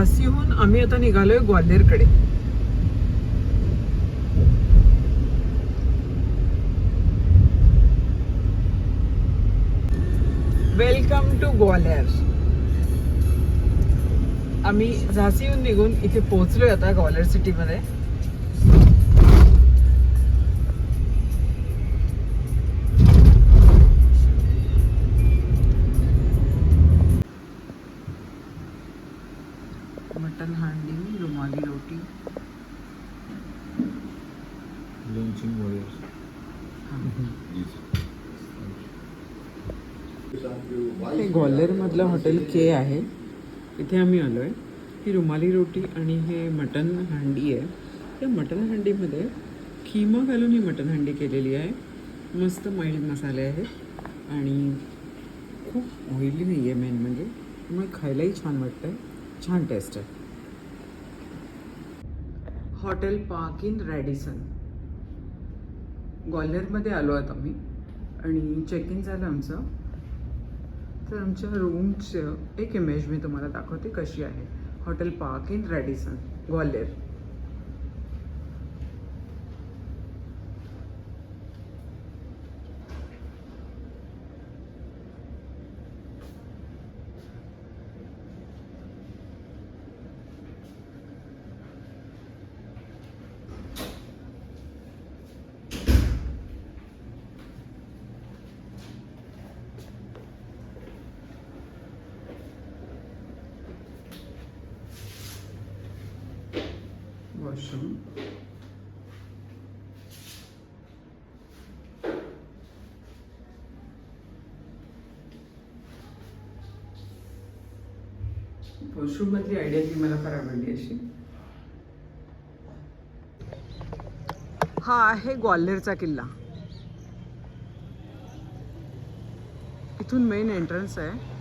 झाशीहून आम्ही आता निघालोय ग्वाल्हेरकडे. Welcome to Gwalior. आम्ही झाशीहून निघून इथे पोहोचलोय आता ग्वाल्हेर सिटीमध्ये. हांडी रुमाली रोटी. Launching warriors. हे. ग्वाल्हेरमधलं हॉटेल के आहे. इथे आम्ही आलो आहे ही रुमाली रोटी आणि हे मटन हंडी आहे. त्या मटन हंडीमध्ये खिमा घालून ही मटन हंडी केलेली आहे. मस्त मैल मसाले आहेत. आणि खूप ऑइली नाही आहे मेन म्हणजे. त्यामुळे खायलाही छान वाटतं आहे छान टेस्ट आहे. Hotel Park Inn Radisson. ग्वाल्हेरमध्ये आलो आहोत आम्ही आणि चेक इन झालं आमचं. तर आमच्या रूमचं एक इमेज मी तुम्हाला दाखवते कशी आहे. Hotel Park Inn Radisson Gwalior. Washroom washroom मधली आयडिया ती मला फार आवडली अशी. हा आहे ग्वाल्हेरचा किल्ला. इथून मेन एंट्रन्स आहे.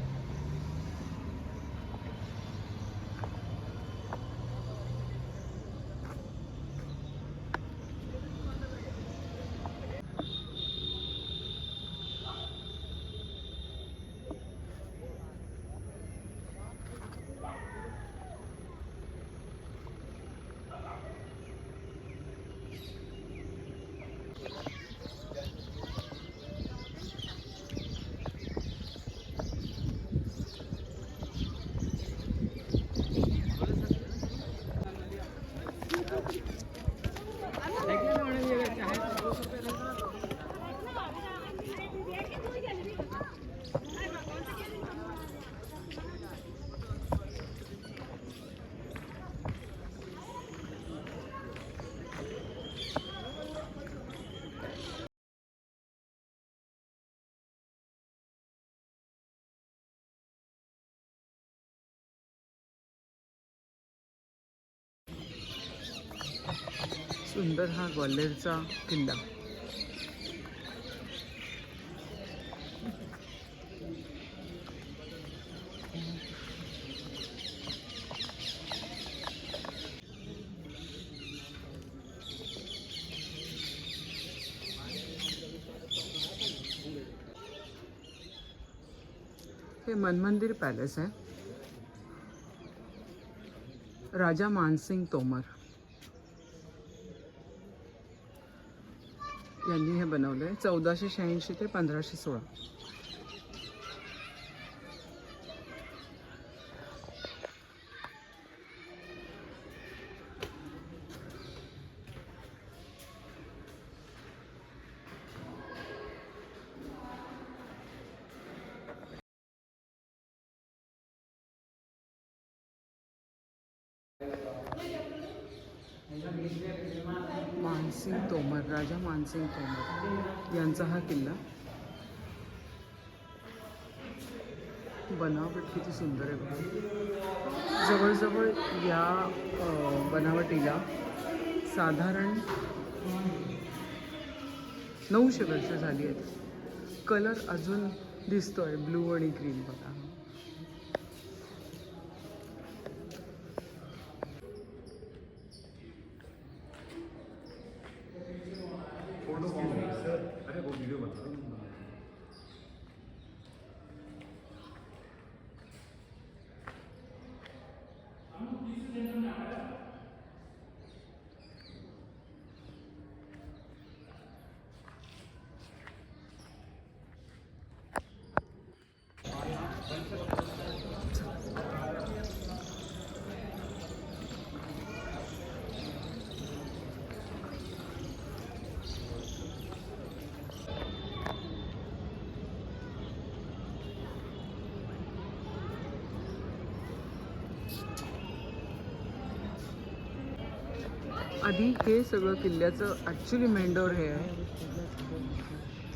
सुंदर हा ग्वाल्हेरचा किल्ला. हे मनमंदिर पॅलेस आहे. राजा मानसिंग तोमर. यांनी हे बनवलं. आहे चौदाशे शहाऐंशी ते पंधराशे सोळा. मानसिंग तोमर राजा मानसिंग तोमर यांचा हा किल्ला बनावट किती सुंदर आहे जवळजवळ या बनावटीला साधारण नऊशे वर्ष झाली आहेत. कलर अजून दिसतोय ब्लू आणि ग्रीन बघा. आधी हे सगळं किल्ल्याचं ॲक्च्युली मेन डोर हे आहे.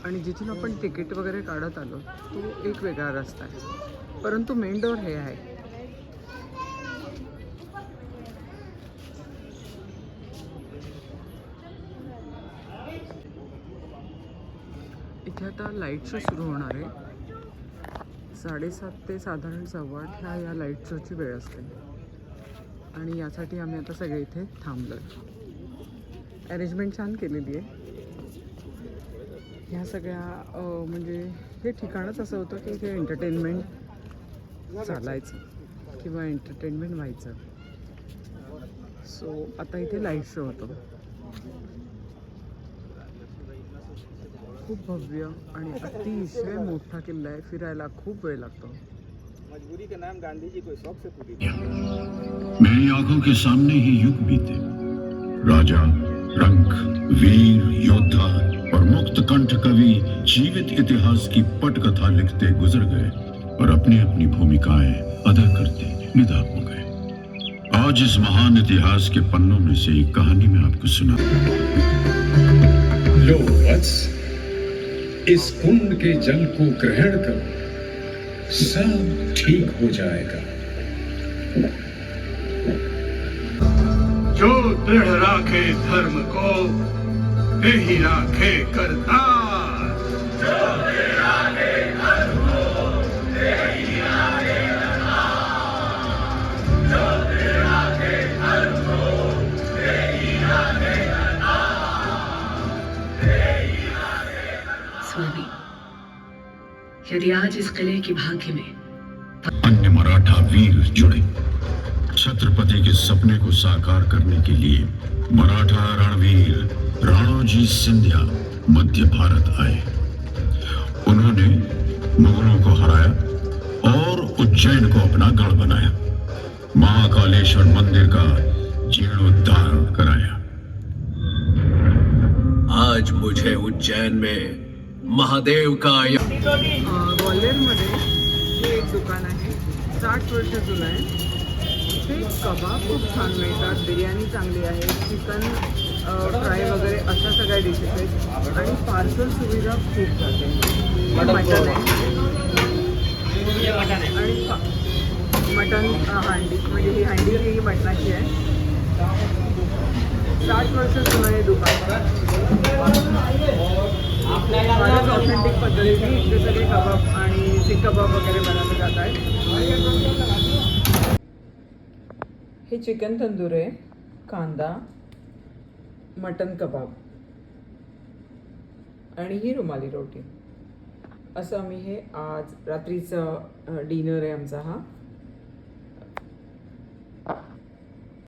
आणि जिथून आपण तिकीट वगैरे काढत आलो तो एक वेगळा रस्ता आहे. परंतु मेन डोर हे आहे. इथे आता लाइट शो सुरू होणार आहे. साडेसात ते साधारण सव्वा आठ ह्या या लाइट शोची वेळ असते. आणि यासाठी आम्ही आता सगळे इथे थांबलो आहे अरेंजमेंट छान केलेली आहे. ह्या सगळ्या म्हणजे हे ठिकाणच असं होतं की इथे एंटरटेनमेंट चालायचं किंवा एंटरटेनमेंट व्हायचं. सो आता इथे लाइट शो होतो. खूप भव्य आणि अतिशय मोठा किल्ला आहे. फिरायला खूप वेळ लागतो. मजबूरी के नाम गांधी जी कोई शौक से पूरी मेरी आँखों के सामने ही युग बीते। राजा रंक वीर योद्धा और मुक्त कंठ कवि जीवित इतिहास की पटकथा लिखते गुजर गए और अपनी अपनी भूमिकाएँ अदा करते निदा हो गए। आज इस महान इतिहास के पन्नों में से एक कहानी में आपको सुना लो इस कुंड के जल को ग्रहण करो। सब ठीक हो जाएगा। जो दृढ़ राखे धर्म को ही राखे करतार यदि आज इस किले की भाग्य में। अन्य मराठा वीर जुड़े। छत्रपति के सपने को साकार करने के लिए मराठा रणवीर राणोजी सिंधिया मध्य भारत आए। उन्होंने मुगलों को हराया और उज्जैन को अपना गढ़ बनाया। महाकालेश्वर मंदिर का जीर्णोद्धार कराया। आज मुझे उज्जैन में महादेव का दुकान आहे. साठ वर्ष जुनं आहे इथे कबाब खूप छान मिळतात. बिर्याणी चांगली आहे. चिकन फ्राय वगैरे अशा सगळ्या डिशेस आहेत. आणि पार्सल सुविधा खूप जाते. मटन आहे. आणि मटन हांडी. म्हणजे ही हांडी ही मटणाची आहे. साठ वर्ष जुनं हे दुकान फारच ऑथेंटिक पद्धतीने इथे सगळे कबाब आणि सीख कबाब वगैरे बनवलं जात आहे हे चिकन तंदूर आहे कांदा मटन कबाब आणि ही रुमाली रोटी. असं आम्ही हे आज रात्रीचं डिनर आहे आमचा हा.